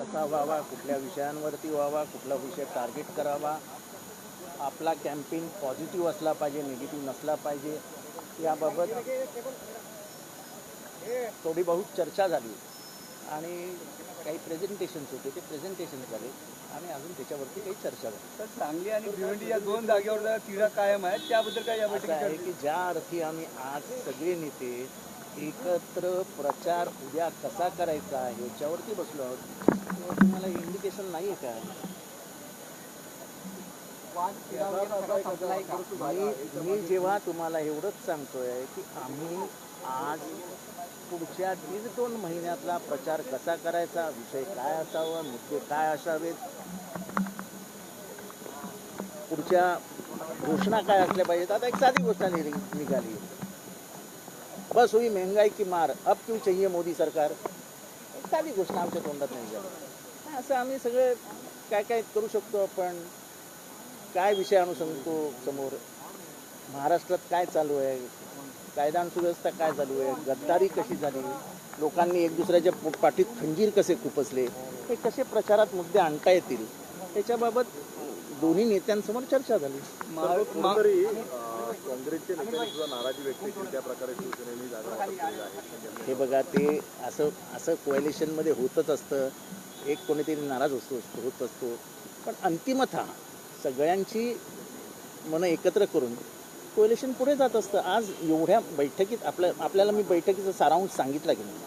कसा व्हावा कुठल्या विषयांवरती व्हावा कुठला विषय टार्गेट करावा आपला कॅम्पेन पॉझिटिव्ह असला पाहिजे निगेटिव्ह नसला पाहिजे याबाबत थोडी बहुत चर्चा झाली. आणि काही प्रेझेंटेशन्स होते ते प्रेझेंटेशन झाले. आणि अजून त्याच्यावरती काही चर्चा झाली. तर सांगली आणि भिवंडी या दोन जागेवर तिढा कायम आहे. त्याबद्दल काय या असं आहे की ज्या अर्थी आम्ही आज सगळे नेते एकत्र प्रचार उद्या कसा करायचा याच्यावरती बसलो आहोत. तेव्हा तुम्हाला इंडिकेशन नाही आहे का? मी मी जेव्हा तुम्हाला एवढंच सांगतोय की आम्ही आज पुढच्या दीड दोन महिन्यातला प्रचार कसा करायचा विषय काय असावा मुद्दे काय असावेत? पुढच्या घोषणा काय असल्या पाहिजेत? आता एक साधी गोष्ट निघाली. बस हुई महंगाई की मार अब क्यों चाहिए मोदी सरकार? साधी गोष्ट आमच्या तोंडात नाही झाली. असं आम्ही सगळे काय काय करू शकतो आपण काय विषय आणू शकतो समोर? महाराष्ट्रात काय चालू आहे? कायदा सुव्यवस्था काय चालू आहे? गद्दारी कशी झाली? लोकांनी एक दुसऱ्याच्या पाठीत खंजीर कसे खुपसले? हे कसे प्रचारात मुद्दे आणता येतील? त्याच्याबाबत दोन्ही नेत्यांसमोर चर्चा झाली. कुठेतरी काँग्रेसचे सुद्धा नाराजी व्यक्त केली. त्या प्रकारे शिवसेनेने जागा वाटप केलेलं आहे. हे बघा ते असं असं कोयलेशनमध्ये होतच असतं. एक कोणीतरी नाराज असतो होत असतो. पण अंतिमत सगळ्यांची मनं एकत्र करून कोयलेशन पुढे जात असतं. आज एवढ्या बैठकीत आपल्या आपल्याला मी बैठकीचा सारांश सांगितला की नाही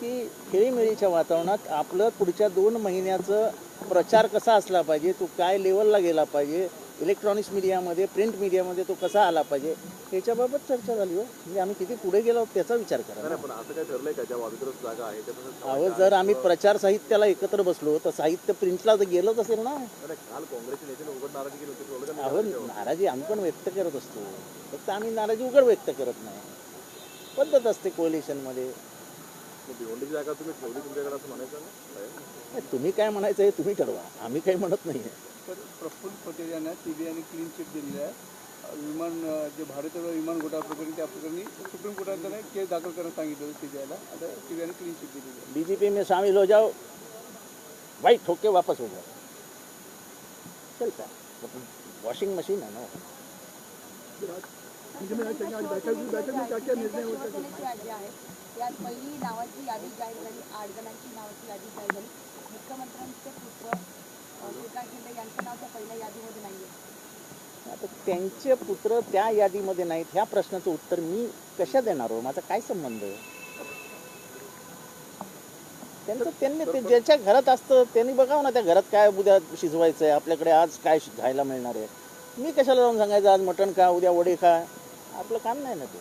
की खेळीमेळीच्या वातावरणात आपलं पुढच्या दोन महिन्याचं प्रचार कसा असला पाहिजे तो काय लेवलला गेला पाहिजे इलेक्ट्रॉनिक्स मीडियामध्ये प्रिंट मीडियामध्ये तो कसा आला पाहिजे याच्याबाबत चर्चा झाली हो. म्हणजे आम्ही किती पुढे गेलो आहोत त्याचा विचार करा पण असं काय ठरलंय का? ज्या वादग्रस्त जागा आहे अहो जर आम्ही प्रचार साहित्याला एकत्र बसलो तर साहित्य प्रिंटला तर गेलंच असेल ना. काल काँग्रेसच्या नेत्याने उघड नाराजी केली होती अहो नाराजी आम्ही पण व्यक्त करत असतो. फक्त आम्ही नाराजी उघड व्यक्त करत नाही. पद्धत असते कोलिशनमध्ये भिवंडीची जागा तुम्ही ठेवली तुमच्याकडे असं म्हणायचं ना? तुम्ही काय म्हणायचं हे तुम्ही ठरवा. आम्ही काही म्हणत नाही तर प्रफुल्ल पटेल यांना सीबीआयने क्लीन चिट दिलेली आहे. विमान जे भारतीय विमान घोटाळा प्रकरणी त्या प्रकरणी सुप्रीम कोर्टाने त्यांना केस दाखल करायला सांगितलं होतं सीबीआयला आता सीबीआयने क्लीन चिट दिलेली आहे. बीजेपी में शामिल हो जाओ। भाई ठोक के वापस हो जाओ। चलता है। वॉशिंग मशीन है ना आहे. त्यात पहिली नावाची यादी जाहीर झाली. आठ जणांची नावाची यादी जाहीर झाली. मुख्यमंत्र्यांचे पुत्र आता त्यांचे पुत्र त्या यादीमध्ये नाहीत. ह्या प्रश्नाचं उत्तर मी कशा देणार हो? माझा काय संबंध त्यांचं त्यांनी ते ज्याच्या घरात असतं त्यांनी बघावं ना त्या घरात काय उद्या शिजवायचं आहे आपल्याकडे आज काय खायला मिळणार आहे. मी कशाला जाऊन सांगायचं आज मटण खा उद्या वडे खा? आपलं काम नाही ना ते.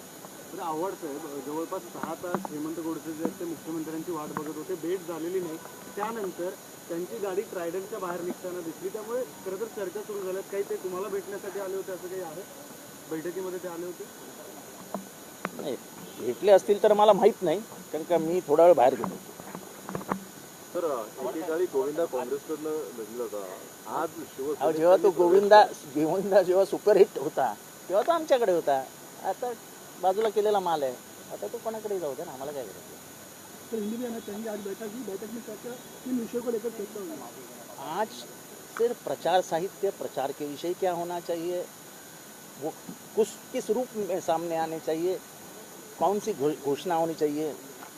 साहेब जवळपास सहा तास हेमंत गोडसे जे आहेत ते मुख्यमंत्र्यांची वाट बघत होते. भेट झालेली नाही. त्यानंतर त्यांची गाडी ट्रायडनच्या बाहेर निघताना दिसली. त्यामुळे खरं तर चर्चा सुरू झाल्यात. काही ते तुम्हाला भेटण्यासाठी आले होते असं काही आहे? बैठकीमध्ये ते आले होते? नाही भेटले असतील तर मला माहीत नाही कारण का मी थोडा वेळ बाहेर गेलो. होतो. तर एकेकाळी गोविंदा काँग्रेसकडनं लढला होता. आज शिवसेना जेव्हा तो गोविंदा गोविंदा जेव्हा सुपरहिट होता तेव्हा तो आमच्याकडे होता. आता बाजूला केलेला माल आहे. आता तो कोणाकडे जाऊ दे ना आम्हाला काय करायचं? आज सिर्फ़ प्रचार साहित्य प्रचार के विषय क्या होना चाहिए? वो कुछ किस रूप में सामने आने चाहिए? कौन सी घोषणा होनी चाहिए?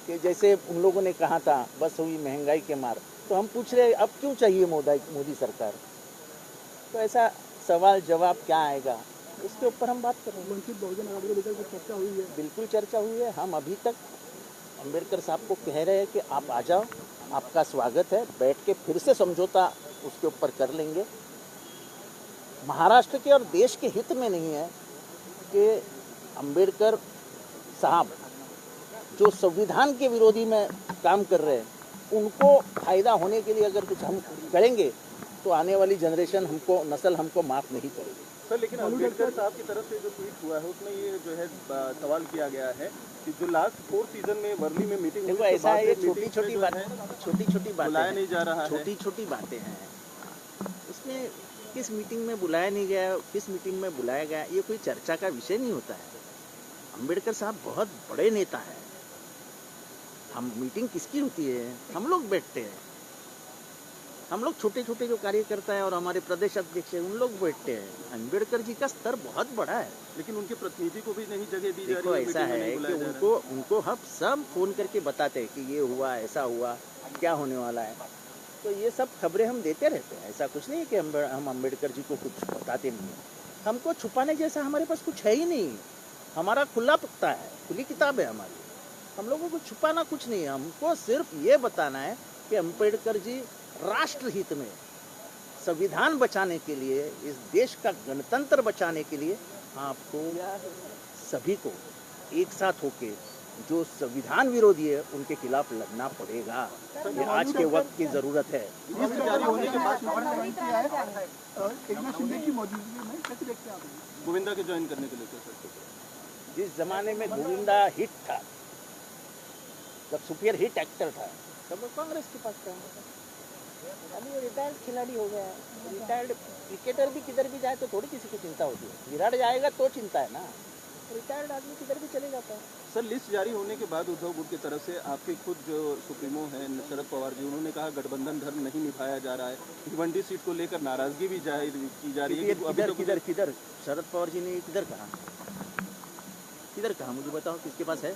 कि जैसे उन लोगों ने कहा था बस हुई महँगाई के मार। तो हम पूछ रहे अब क्यों चाहिए मोदी मोदी सरकार? तो ऐसा सवाल जवाब क्या आएगा? इसके ऊपर हम बात करेंगे। वंचित बहुजन आघाड़ी को लेकर चर्चा हुई है। बिल्कुल चर्चा हुई है। हम अभी तक अंबेडकर साहब को कह रहे हैं कि आप आ जाओ, आपका स्वागत है, बैठ के फिर से समझौता उसके ऊपर कर लेंगे। महाराष्ट्र के और देश के हित में नहीं है कि अंबेडकर साहब जो संविधान के विरोधी में काम कर रहे हैं, उनको फ़ायदा होने के लिए अगर कुछ हम करेंगे तो आने वाली जनरेशन हमको, नस्ल हमको माफ़ नहीं करेगी। सर लेकिन अंबेडकर साहब की तरफ़ से जो ट्वीट हुआ है उसमें ये जो है सवाल किया गया है कि जो लास्ट फोर्थ सीज़न में वर्ली में मीटिंग देखो ऐसा है छोटी छोटी बात छोटी छोटी बातें बुलाया। नहीं जा रहा है। छोटी छोटी बातें हैं। उसमें किस मीटिंग में बुलाया नहीं गया किस मीटिंग में बुलाया गया ये कोई चर्चा का विषय नहीं होता है। अंबेडकर साहब बहुत बड़े नेता हैं। हम मीटिंग किसकी होती है? हम लोग बैठते हैं। हम लोग छोटे छोटे जो कार्यकर्ता है और हमारे प्रदेश अध्यक्ष है उन लोग बैठते हैं। अंबेडकर जी का स्तर बहुत बड़ा है। लेकिन उनके प्रतिनिधि को भी नहीं जगह दी जा रही है ऐसा है कि उनको उनको हम सब फ़ोन करके बताते हैं कि ये हुआ ऐसा हुआ क्या होने वाला है। तो ये सब खबरें हम देते रहते हैं। ऐसा कुछ नहीं है कि हम हम अंबेडकर जी को कुछ बताते नहीं हैं। हमको छुपाने जैसा हमारे पास कुछ है ही नहीं। हमारा खुला पत्ता है खुली किताब है हमारी। हम लोगों को छुपाना कुछ नहीं है। हमको सिर्फ़ ये बताना है कि अंबेडकर जी राष्ट्र हित में संविधान बचाने के लिए इस देश का गणतंत्र बचाने के लिए आपको सभी को एक साथ होके जो संविधान विरोधी है उनके खिलाफ लड़ना पड़ेगा। ये आज के वक्त की ज़रूरत है। लिस्ट जारी होने के बाद एक नाथ शिंदे की मौजूदगी में कैसे देखते हैं आप? इसे? गोविंदा के ज्वाइन करने के लिए जिस जमाने में गोविंदा हिट था जब सुपियर हिट एक्टर था तब कांग्रेस के पास था। अभी वो रिटायर्ड खिलाड़ी हो गया है। रिटायर्ड क्रिकेटर भी किधर भी जाए तो थोड़ी किसी की चिंता होती है। विराट जाएगा तो चिंता है ना। रिटायर्ड आदमी किधर भी चले जाता है। सर लिस्ट जारी होने के बाद उद्धव गुट की तरफ़ से आपके खुद जो सुप्रीमो हैं शरद पवार जी उन्होंने कहा गठबंधन धर्म नहीं निभाया जा रहा है। भिवंडी सीट को लेकर नाराज़गी भी ज़ाहिर की जा रही है किधर अभी तो किधर किधर? शरद पवार जी ने किधर कहा? किधर कहा? मुझे बताओ किसके पास है?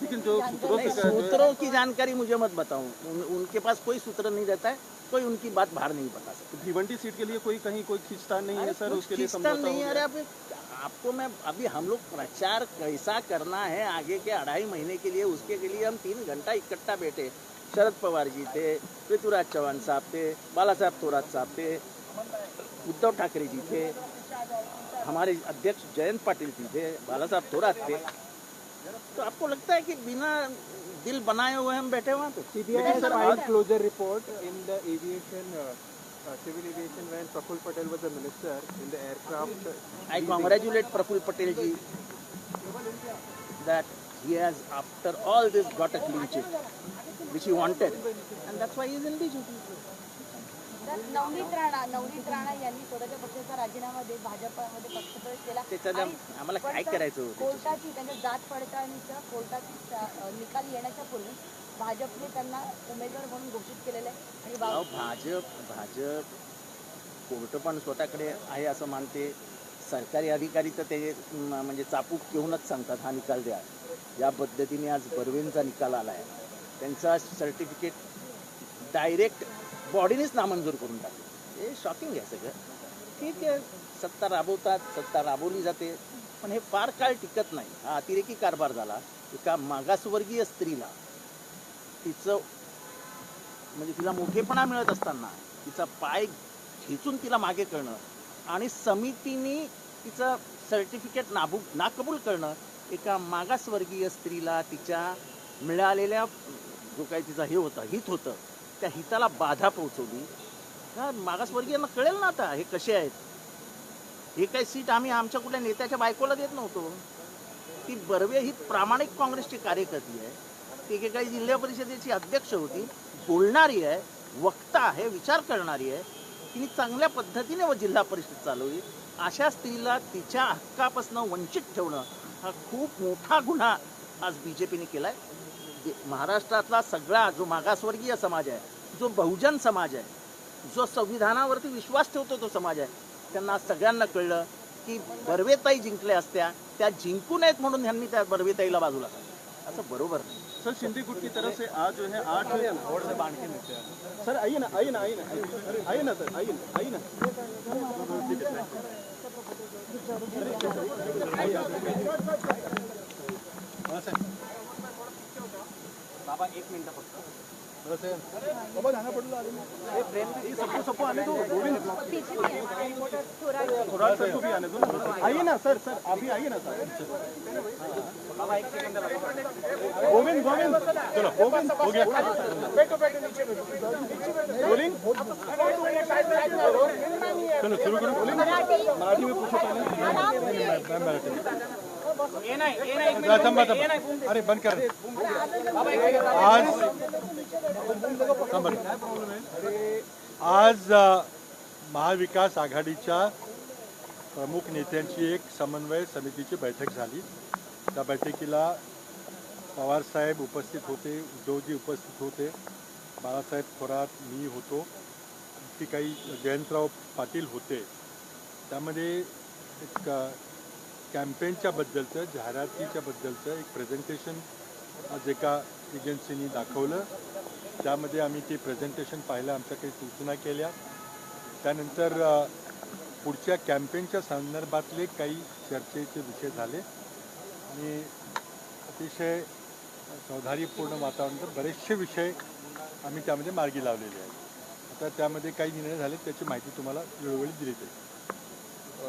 लेकिन जो सूत्रों से सूत्रों की जानकारी मुझे मत बताओ। उन, उनके पास कोई सूत्र नहीं रहता है कोई उनकी बात बाहर नहीं बता सकता। भिवंडी सीट के लिए कोई कहीं कोई खींचतान नहीं है सर? उसके लिए समझौता नहीं है। अरे अब आपको मैं अभी हम लोग प्रचार कैसा करना है आगे के अढ़ाई महीने के लिए उसके के लिए हम तीन घंटा इकट्ठा बैठे। शरद पवार जी थे पृथ्वीराज चौहान साहब थे बाला साहब थोरात साहब थे उद्धव ठाकरे जी थे हमारे अध्यक्ष जयंत पाटिल जी थे बाला साहब थोरात थे। तो आपको लगता है कि बिना दिल बनाए हुए हम बैठे वहाँ पे report in the aviation, uh, uh, civil aviation when Praful Patel was a minister in the aircraft. I congratulate Praful Patel ji that he has, after all this, got a clean chit, which he wanted, and that's why he is in BJP. तर नवनीत राणा नवनीत राणा यांनी स्वतःच्या पक्षाचा राजीनामा देत भाजपमध्ये पक्षप्रवेश केला? आम्हाला काय करायचं? कोर्टाची त्यांच्या जात पडताळणीच्या कोर्टाची निकाल येण्याच्या पूर्वी भाजपने त्यांना उमेदवार म्हणून घोषित केलेलं आहे. आणि भाजप भाजप कोर्ट पण स्वतःकडे आहे असं मानते. सरकारी अधिकारी तर ते म्हणजे चापूक घेऊनच सांगतात हा निकाल द्या. या पद्धतीने आज बर्वेंचा निकाल आला आहे त्यांचा सर्टिफिकेट डायरेक्ट बॉडीनेच नामंजूर करून टाकले. हे शॉकिंग आहे सगळं. ठीक आहे सत्ता राबवतात सत्ता राबवली जाते पण हे फार काळ टिकत नाही. हा अतिरेकी कारभार झाला. एका मागासवर्गीय स्त्रीला तिचं म्हणजे तिला मोठेपणा मिळत असताना तिचा पाय खेचून तिला मागे करणं आणि समितीने तिचं सर्टिफिकेट नाबू नाकबूल करणं एका मागासवर्गीय स्त्रीला तिच्या मिळालेल्या जो काही तिचा हे होतं हित होतं त्या हिताला बाधा पोहोचवली. का मागासवर्गीयांना कळेल ना आता हे कसे आहेत? हे काही सीट आम्ही आमच्या कुठल्या नेत्याच्या बायकोला देत नव्हतो. ती बर्वे ही प्रामाणिक काँग्रेसची कार्यकर्ती आहे. ती एकेकाळी जिल्हा परिषदेची अध्यक्ष होती. बोलणारी आहे वक्ता आहे विचार करणारी आहे. तिने चांगल्या पद्धतीने व जिल्हा परिषद चालवली. अशा स्त्रीला तिच्या हक्कापासून वंचित ठेवणं हा खूप मोठा गुन्हा आज बी जे पीने केला आहे महाराष्ट्रातला सगळा जो मागासवर्गीय समाज आहे जो बहुजन समाज आहे जो संविधानावरती विश्वास ठेवतो तो समाज आहे त्यांना सगळ्यांना कळलं की बर्वेताई जिंकल्या असत्या त्या जिंकू नयेत म्हणून यांनी त्या बर्वेताईला बाजूला असं बरोबर नाही. सर शिंदे गुट की तरफ से आज जो है आठ सर आइए ना आइए ना आइए ना आइए ना सर आइए ना आइए ना सबको सबको आने दो गोविंद थोड़ा सर को भी आने दो ना आइए ना सर सर अभी आइए ना सर गोविंद गोविंद चलो गोविंद हो गया रोलिंग चलो शुरू करो रोलिंग मराठी में पूछो पहले अरे बंद कर आज आज महाविकास आघाडीच्या प्रमुख नेत्यांची एक समन्वय समितीची बैठक झाली. त्या बैठकीला पवारसाहेब उपस्थित होते उद्धवजी उपस्थित होते बाळासाहेब थोरात मी होतो. आणखी काही जयंतराव पाटील होते. त्यामध्ये एक कॅम्पेनच्या बद्दलचं जाहिरातीच्या बद्दलचं एक प्रेझेंटेशन आज एका एजन्सीनी दाखवलं. त्यामध्ये आम्ही ते प्रेझेंटेशन पाहिलं आमच्या काही सूचना केल्या. त्यानंतर पुढच्या कॅम्पेनच्या संदर्भातले काही चर्चेचे विषय झाले. आणि अतिशय चौधारीपूर्ण वातावरणात बरेचसे विषय आम्ही त्यामध्ये मार्गी लावलेले आहेत. आता त्यामध्ये काही निर्णय झाले त्याची माहिती तुम्हाला वेळोवेळी दिली जाईल.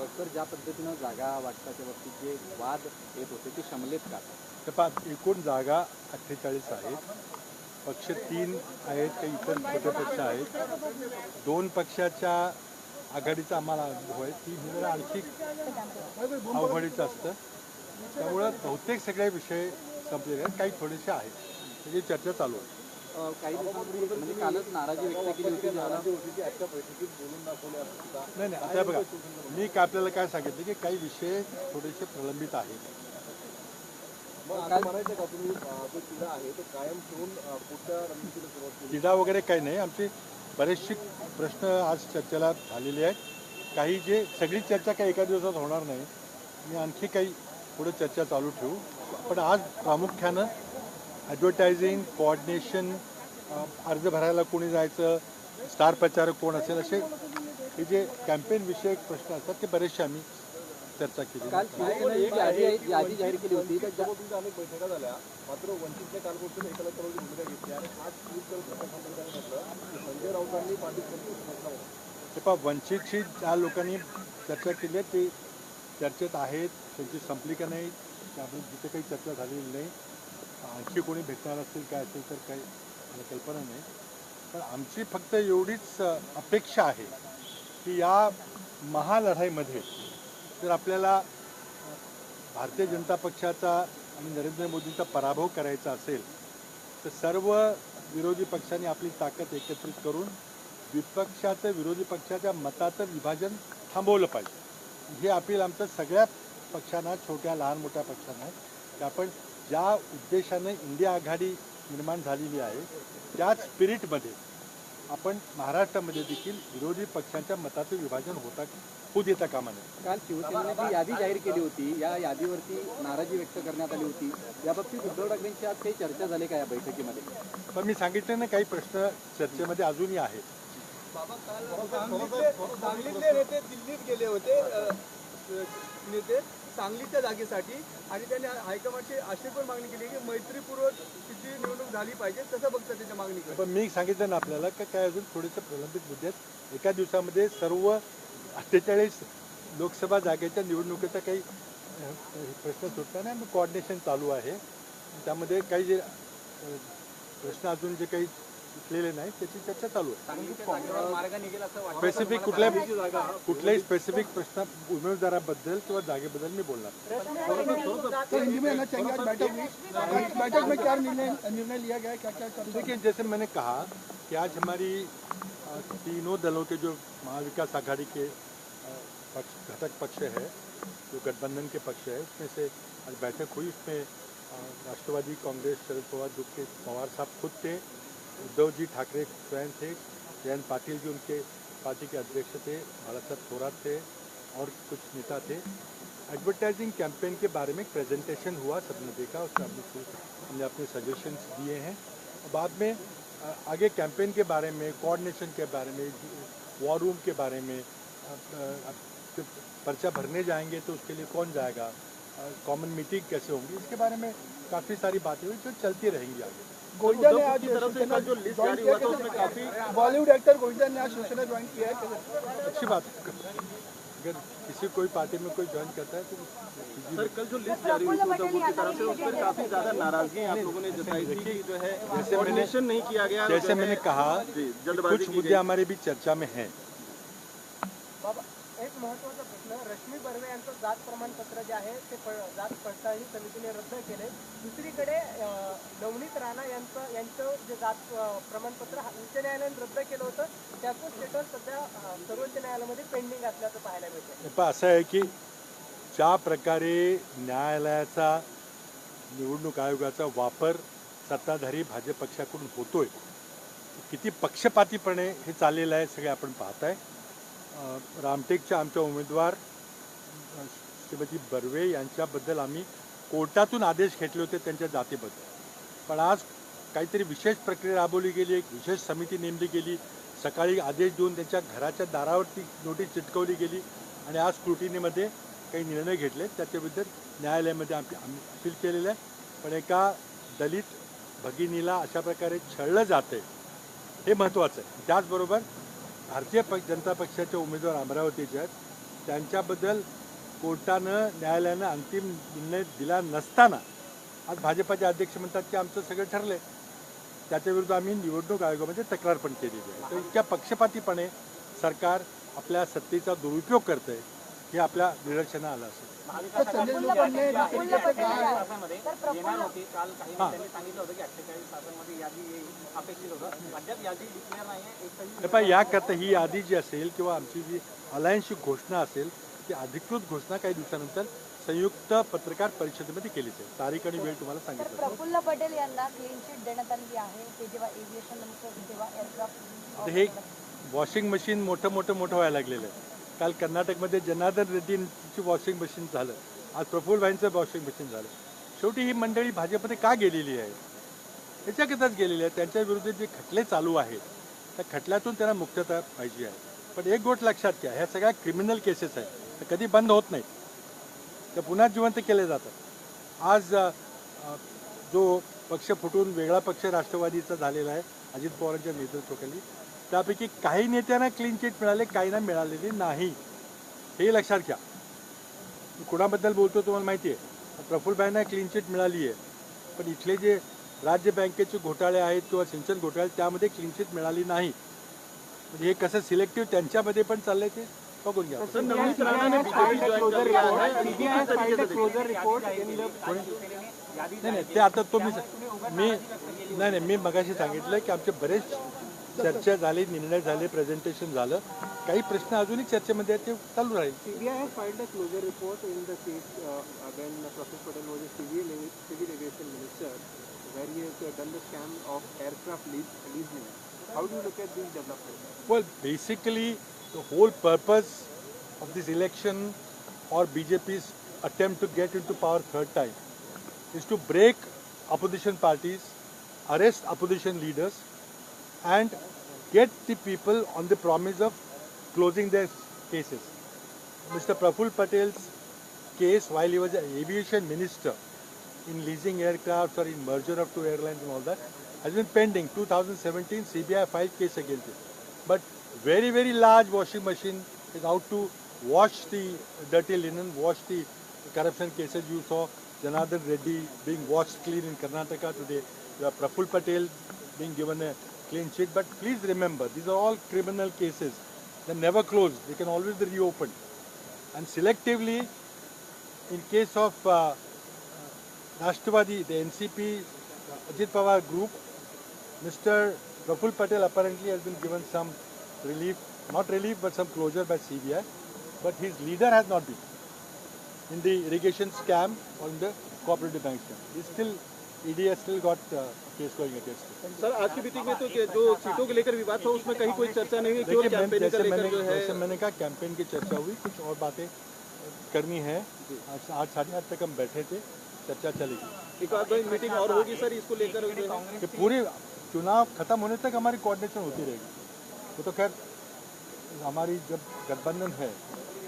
सर ज्या पद्धतीनं जागा वाटपाच्या बाबतीत जे वाद येत होते ते शमलेत का? तर पा एकूण जागा अठ्ठेचाळीस आहेत पक्ष तीन आहेत काही इतर छोटे पक्ष आहेत? दोन पक्षाच्या आघाडीचा आम्हाला अनुभव आहे ती जरा आणखी अवघडीचं असतं. त्यामुळं बहुतेक सगळे विषय संपलेले आहेत. काही थोडेसे आहेत. त्याची चर्चा चालू आहे. काही दिवसांपूर्वी म्हणजे कालच नाराजी व्यक्त केली होती ज्याला. नाही नाही आता बघा मी काय आपल्याला काय सांगितलं की काही विषय थोडेसे प्रलंबित आहेत. तिढा वगैरे काही नाही. आमचे बरेचसे प्रश्न आज चर्चेला झालेले आहेत. काही जे सगळी चर्चा काही एका दिवसात होणार नाही. आणि आणखी काही पुढे चर्चा चालू ठेवू. पण आज प्रामुख्यानं ॲडव्हर्टायझिंग कोऑर्डिनेशन अर्ज भरायला कोणी जायचं स्टार प्रचारक कोण असेल असे हे जे कॅम्पेन विषयक प्रश्न असतात ते बरेचसे आम्ही चर्चा केली. यादी जाहीर केली होती. अनेक बैठका झाल्या. मात्र वंचितने काल गोष्टीत एकाला सर्वांची भूमिका घेतली आणि आज ट्विट करून पंतप्रधानांनी म्हटलं की संजय राऊतांनी पाटील म्हटलं हे पहा वंचितशी ज्या लोकांनी चर्चा केली आहे ते चर्चेत आहेत त्यांची संपली का नाही त्यामुळे जिथे काही चर्चा झालेली नाही. आणखी कोणी भेटणार असतील काय असेल तर काही मला कल्पना नाही. पण आमची फक्त एवढीच अपेक्षा आहे की या महालढाईमध्ये जर आपल्याला भारतीय जनता पक्षाचा आणि नरेंद्र मोदींचा पराभव करायचा असेल तर सर्व विरोधी पक्षांनी आपली ताकद एकत्रित करून विपक्षाचं विरोधी पक्षाच्या मताचं विभाजन थांबवलं पाहिजे. हे अपील आमचं सगळ्या पक्षांना छोट्या लहान मोठ्या पक्षांना आहे. की आपण ज्या उद्देशानं इंडिया आघाडी निर्माण झालेली आहे. त्याच स्पिरिटमध्ये आपण महाराष्ट्रामध्ये देखील विरोधी पक्षांच्या मताचं विभाजन होता होऊ देता कामा नये. काल शिवसेनेने जी यादी जाहीर केली होती या यादीवरती नाराजी व्यक्त करण्यात आली होती. याबाबतीत उद्धव ठाकरेंची आज काही चर्चा झाली का या बैठकीमध्ये? पण मी सांगितलं ना काही प्रश्न चर्चेमध्ये अजूनही आहेत. सांगलीतले नेते दिल्लीत गेले होते नेते. सांगलीच्या जागेसाठी आणि त्यांनी हायकमांडची अशी पण मागणी केली की मैत्रीपूर्वक तिची निवडणूक झाली पाहिजे तसं बघतं त्याच्या मागणीकडे पण मी सांगितलं ना आपल्याला का काय अजून थोडेसे प्रलंबित मुद्दे आहेत. एका दिवसामध्ये सर्व अठ्ठेचाळीस लोकसभा जागेच्या निवडणुकीचा काही प्रश्न सुटला नाही. मग कोऑर्डिनेशन चालू आहे. त्यामध्ये काही जे प्रश्न अजून जे काही सुटलेले नाही त्याची चर्चा चालू आहे. स्पेसिफिक कुठल्या कुठल्याही स्पेसिफिक प्रश्न उमेदवाराबद्दल किंवा जागेबद्दल मी बोलणार तो हिंदी में आना चाहेंगे आज बैठक हुई इस बैठक में क्या निर्णय निर्णय लिया गया क्या क्या देखिए जैसे मैंने कहा कि आज हमारी तीनों दलों के जो महाविकास आघाड़ी के पक्ष घटक पक्ष है जो गठबंधन के पक्ष है उसमें से आज बैठक हुई। उसमें राष्ट्रवादी कांग्रेस शरद पवार जो कि पवार साहब खुद थे उद्धव जी ठाकरे स्वयं थे, जयंत पाटिल जी उनके पार्टी के अध्यक्ष थे बाला साहब थोराट थे और कुछ नेता थे। एडवर्टाइजिंग कैंपेन के बारे में प्रेजेंटेशन हुआ, सबने देखा उसमें हमने हमने अपने सजेशंस दिए हैं। बाद में आगे कैंपेन के बारे में कोऑर्डिनेशन के बारे में वॉर रूम के बारे में पर्चा भरने जाएँगे तो उसके लिए कौन जाएगा? कॉमन मीटिंग कैसे होंगी? इसके बारे में काफ़ी सारी बातें हुई जो चलती रहेंगी आगे। गोविंदा ने आज शिवसेना था उसमें काफ़ी बॉलीवुड एक्टर गोविंदा ने आज शिवसेना ज्वाइन किया है अच्छी बात है। अगर किसी कोई पार्टी में कोई ज्वाइन करता है तो सर कल जो लिस्ट जारी हुई थी उद्धव की तरफ़ से उस पर काफ़ी ज़्यादा नाराज़गी आप लोगों ने जताई थी कि जो है कोऑर्डिनेशन नहीं किया गया जैसे मैंने कहा जी, जल्दबाजी कुछ मुद्दे हमारे भी चर्चा में हैं। एक महत्त्वाचा प्रश्न रश्मी बर्वे यांचं जात प्रमाणपत्र जे आहे ते जात पडताळणी समितीने रद्द केले. दुसरीकडे नवनीत राणा यांचं यांचं जे जात प्रमाणपत्र उच्च न्यायालयाने रद्द केलं होतं. त्याचं स्टेटस सध्या सर्वोच्च न्यायालयामध्ये पेंडिंग असल्याचं पाहायला मिळतं असं आहे की ज्या प्रकारे न्यायालयाचा निवडणूक आयोगाचा वापर सत्ताधारी भाजप पक्षाकडून होतोय किती पक्षपातीपणे हे चाललेलं आहे सगळे आपण पाहताय. रामटेकच्या आमच्या उमेदवार श्रीमती बर्वे यांच्याबद्दल आम्ही कोर्टातून आदेश घेतले होते त्यांच्या जातीबद्दल. पण आज काहीतरी विशेष प्रक्रिया राबवली गेली एक विशेष समिती नेमली गेली. सकाळी आदेश देऊन त्यांच्या घराच्या दारावरती नोटीस चिटकवली गेली आणि आज स्क्रुटिनीमध्ये काही निर्णय घेतले. त्याच्याबद्दल न्यायालयामध्ये आम्ही आम्ही अपील केलेलं आहे. पण एका दलित भगिनीला अशा प्रकारे छळलं जातं हे महत्त्वाचं आहे. त्याचबरोबर भारतीय पक्ष जनता पक्षाचे उमेदवार अमरावतीचे आहेत त्यांच्याबद्दल कोर्टानं न्यायालयानं अंतिम निर्णय दिला नसताना आज भाजपाचे अध्यक्ष म्हणतात की आमचं सगळं ठरलंय त्याच्याविरुद्ध आम्ही निवडणूक आयोगामध्ये तक्रार पण केलेली आहे. तर इतक्या पक्षपातीपणे सरकार आपल्या सत्तेचा दुरुपयोग करतंय. हे आपल्या निदर्शना आलं असेल. नाही याकरता ही यादी जी असेल किंवा आमची जी अलायन्सची घोषणा असेल ती अधिकृत घोषणा काही दिवसानंतर संयुक्त पत्रकार परिषदेमध्ये केली जाईल. तारीख आणि वेळ तुम्हाला सांगितलं प्रफुल्ल पटेल यांना क्लीन चिट देण्यात आलेली आहे. ते जेव्हा एव्हिएशन तेव्हा एअरक्राफ्ट हे वॉशिंग मशीन मोठं मोठं मोठं व्हायला लागलेलं आहे. काल कर्नाटकमध्ये जनार्दन रेड्डींची वॉशिंग मशीन झालं. आज प्रफुल्ल भाईंचं वॉशिंग मशीन झालं. शेवटी ही मंडळी भाजपमध्ये का गेलेली आहे? याच्याकरताच गेलेली आहे. त्यांच्या विरुद्ध जे खटले चालू आहेत त्या खटल्यातून त्यांना मुक्तता पाहिजे आहे. पण एक गोष्ट लक्षात घ्या ह्या सगळ्या क्रिमिनल केसेस आहेत. त्या कधी बंद होत नाहीत. त्या पुन्हा जिवंत केले जातात. आज जो पक्ष फुटून वेगळा पक्ष राष्ट्रवादीचा झालेला आहे अजित पवारांच्या नेतृत्वाखाली त्यापैकी काही नेत्यांना क्लीन चिट मिळाले काहींना मिळालेली नाही. हे लक्षात घ्या. मी कुणाबद्दल बोलतो तुम्हाला माहिती आहे. प्रफुल्लभाईंना क्लीन चिट मिळाली आहे. पण इथले जे राज्य बँकेचे घोटाळे आहेत किंवा सिंचन घोटाळे त्यामध्ये क्लीन चिट मिळाली नाही. म्हणजे हे कसं सिलेक्टिव्ह त्यांच्यामध्ये पण चाललंय ते बघून घ्या. नाही नाही ते आता तुम्ही मी नाही नाही मी मगाशी सांगितलं की आमचे बरेच चर्चा झाली निर्णय झाले प्रेझेंटेशन झालं काही प्रश्न अजूनही चर्चेमध्ये आहेत ते चालू राहील report in the case uh, when Professor Patel was a civil, civil aviation minister, where he has uh, done the scam of aircraft lease, leasing. How do you look at these developments? Well, basically, the whole purpose of this election or BJP's attempt to get into power third time is to break opposition parties, arrest opposition leaders, and get the people on the promise of closing their cases. Mr. Praful Patel's case while he was an aviation minister in leasing aircraft or in merger of two airlines and all that has been pending. 2017 CBI filed case against it. But very very large washing machine is out to wash the dirty linen, wash the corruption cases. You saw Janardhan Reddy being washed clean in Karnataka today. You Praful Patel being given a clean sheet. But please remember, these are all criminal cases. They never close. They can always be reopened. And selectively, in case of uh, Rashtrapati, the NCP, uh, Ajit Pawar group, Mr. Praful Patel apparently has been given some relief, not relief, but some closure by CBI. But his leader has not been in the irrigation scam or in the cooperative bank scam. He's still, Uh, a case going against him. Sir आज की meeting में तो जो सीटों को लेकर विवाद था उसमें कहीं कोई चर्चा नहीं हुई केवल देखिए मैम, का लेकर जो है। जैसे मैंने कहा कैंपेन की चर्चा हुई कुछ और बातें करनी है। आज आठ साढ़े आठ तक हम बैठे थे चर्चा चलेगी एक आध मीटिंग और होगी सर इसको लेकर कि पूरे चुनाव खत्म होने तक हमारी कोऑर्डिनेशन होती रहेगी। वो तो खैर हमारी जब गठबंधन है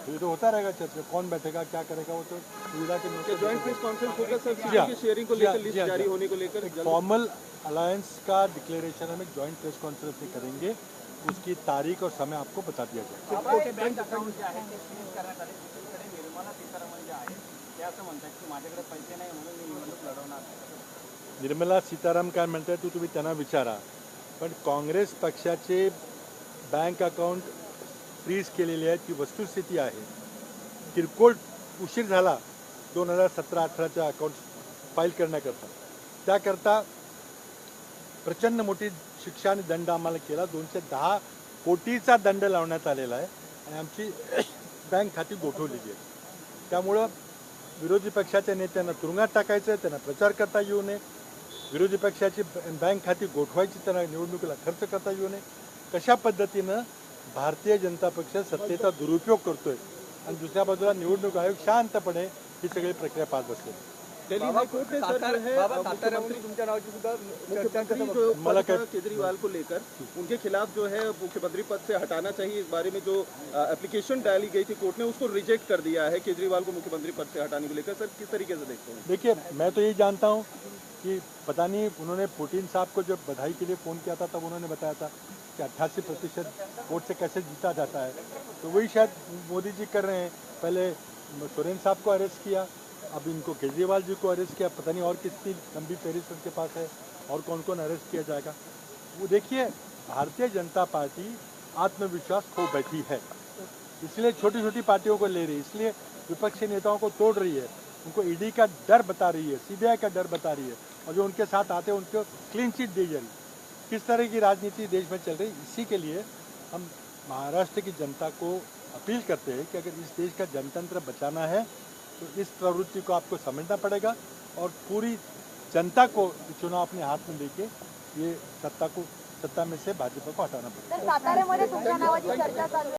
ये तो होता रहेगा चर्चा कौन बैठेगा क्या करेगा वो तो सुविधा के ज्वाइंट प्रेस कॉन्फ्रेंस होगा सर शेयरिंग को लेकर लिस्ट जारी। होने को लेकर फॉर्मल अलायंस का डिक्लेरेशन हम एक ज्वाइंट प्रेस कॉन्फ्रेंस में करेंगे। उसकी तारीख और समय आपको बता दिया जाएगा निर्मला सीतारामन जे आहेत ते असं म्हणतात की माझ्याकडे पैसे नाही म्हणून मी निवडणूक लढवणार नाही. निर्मला सीताराम काय म्हणतात तू तुम्ही त्यांना विचारा। पण काँग्रेस पक्षाचे बँक अकाउंट फ्रीज केलेली आहे. ती वस्तुस्थिती आहे. किरकोळ उशीर झाला दोन हजार सतरा अठराच्या अकाउंट फाईल करण्याकरता. त्याकरता प्रचंड मोठी शिक्षा आणि दंड आम्हाला केला. दोनशे दहा कोटीचा दंड लावण्यात आलेला आहे आणि आमची बँक खाती गोठवलेली आहे. त्यामुळं विरोधी पक्षाच्या नेत्यांना तुरुंगात टाकायचं त्यांना प्रचार करता येऊ नये. विरोधी पक्षाची बँक खाती गोठवायची त्यांना निवडणुकीला खर्च करता येऊ नये. कशा पद्धतीनं भारतीय जनता पक्ष सत्तेचा दुरुपयोग करतोय आणि दुसऱ्या बाजूला निवडणूक आयोग शांतपणे ही सगळी प्रक्रिया पाहत बसले केजरीवाल को लेकर उनके खिलाफ जो है मुख्यमंत्री पद से हटाना चाहिए इस बारे में जो एप्लीकेशन डाली गई थी कोर्ट ने उसको रिजेक्ट कर दिया है केजरीवाल को मुख्यमंत्री पद से हटाने को लेकर सर किस तरीके से देखते हैं? देखिए मैं तो यही जानता हूँ कि पता नहीं उन्होंने पुटिन साहब को जब बधाई के लिए फ़ोन किया था तब उन्होंने बताया था। कि अट्ठासी प्रतिशत वोट से कैसे जीता जाता है? तो वही शायद मोदी जी कर रहे हैं। पहले सोरेन साहब को अरेस्ट किया, अब इनको केजरीवाल जी को अरेस्ट किया, पता नहीं और कितनी लंबी फेरिस्त उनके पास है और कौन कौन अरेस्ट किया जाएगा। वो देखिए, भारतीय जनता पार्टी आत्मविश्वास खो बैठी है। इसलिए छोटी छोटी पार्टियों को ले रही है। इसलिए विपक्षी नेताओं को तोड़ रही है। उनको ईडी का डर बता रही है सीबीआई का डर बता रही है। और जो उनके साथ आते हैं, उनको क्लीन चिट दी जा रही है। किस तरह की राजनीति देश में चल रही इसी के लिए हम महाराष्ट्र की जनता को अपील करते हैं कि अगर इस देश का जनतंत्र बचाना है तो इस प्रवृत्ति को आपको समझना पड़ेगा और पूरी जनता को चुनाव अपने हाथ में लेके ये सत्ता को, सत्ता में से भाजपा को हटाना पड़ेगा।